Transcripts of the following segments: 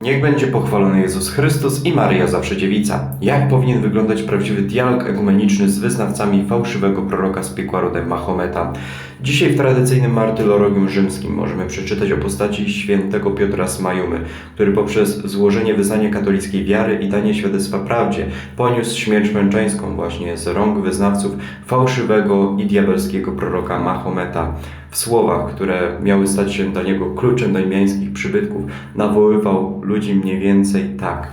Niech będzie pochwalony Jezus Chrystus i Maryja Zawsze Dziewica. Jak powinien wyglądać prawdziwy dialog ekumeniczny z wyznawcami fałszywego proroka z piekła rodem Mahometa? Dzisiaj w tradycyjnym martyrologium rzymskim możemy przeczytać o postaci świętego Piotra z Majumy, który poprzez złożenie wyznania katolickiej wiary i danie świadectwa prawdzie poniósł śmierć męczeńską właśnie z rąk wyznawców fałszywego i diabelskiego proroka Mahometa. W słowach, które miały stać się dla niego kluczem do niebiańskich przybytków, nawoływał ludzi mniej więcej tak.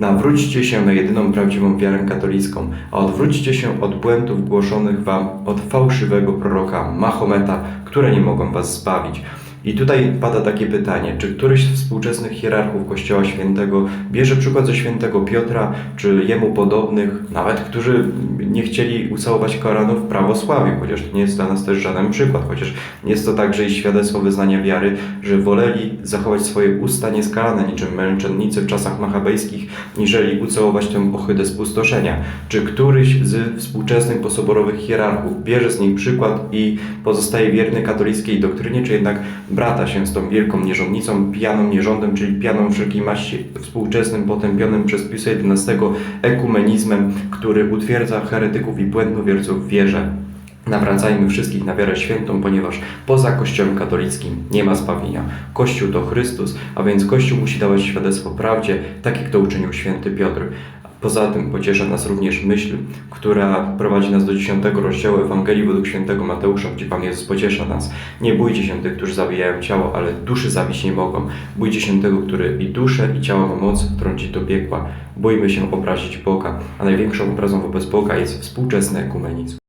Nawróćcie się na jedyną prawdziwą wiarę katolicką, a odwróćcie się od błędów głoszonych wam od fałszywego proroka Mahometa, które nie mogą was zbawić. I tutaj pada takie pytanie, czy któryś z współczesnych hierarchów Kościoła Świętego bierze przykład ze świętego Piotra, czy jemu podobnych, nawet którzy nie chcieli ucałować Koranu w prawosławiu, chociaż to nie jest dla nas też żaden przykład, chociaż jest to także i świadectwo wyznania wiary, że woleli zachować swoje usta nieskalane niczym męczennicy w czasach machabejskich, niżeli ucałować tę ohydę spustoszenia. Czy któryś z współczesnych posoborowych hierarchów bierze z niej przykład i pozostaje wierny katolickiej doktrynie, czy jednak brata się z tą wielką nierządnicą, pijaną nierządem, czyli pijaną wszelkiej maści współczesnym, potępionym przez Piusa XI ekumenizmem, który utwierdza heretyków i błędnowierców w wierze. Nawracajmy wszystkich na wiarę świętą, ponieważ poza Kościołem katolickim nie ma zbawienia. Kościół to Chrystus, a więc Kościół musi dawać świadectwo prawdzie, tak jak to uczynił święty Piotr. Poza tym pociesza nas również myśl, która prowadzi nas do 10 rozdziału Ewangelii według świętego Mateusza, gdzie Pan Jezus pociesza nas. Nie bójcie się tych, którzy zabijają ciało, ale duszy zabić nie mogą. Bójcie się tego, który i duszę, i ciało ma moc wtrącić do piekła. Bójmy się obrazić Boga, a największą obrazą wobec Boga jest współczesny ekumenizm.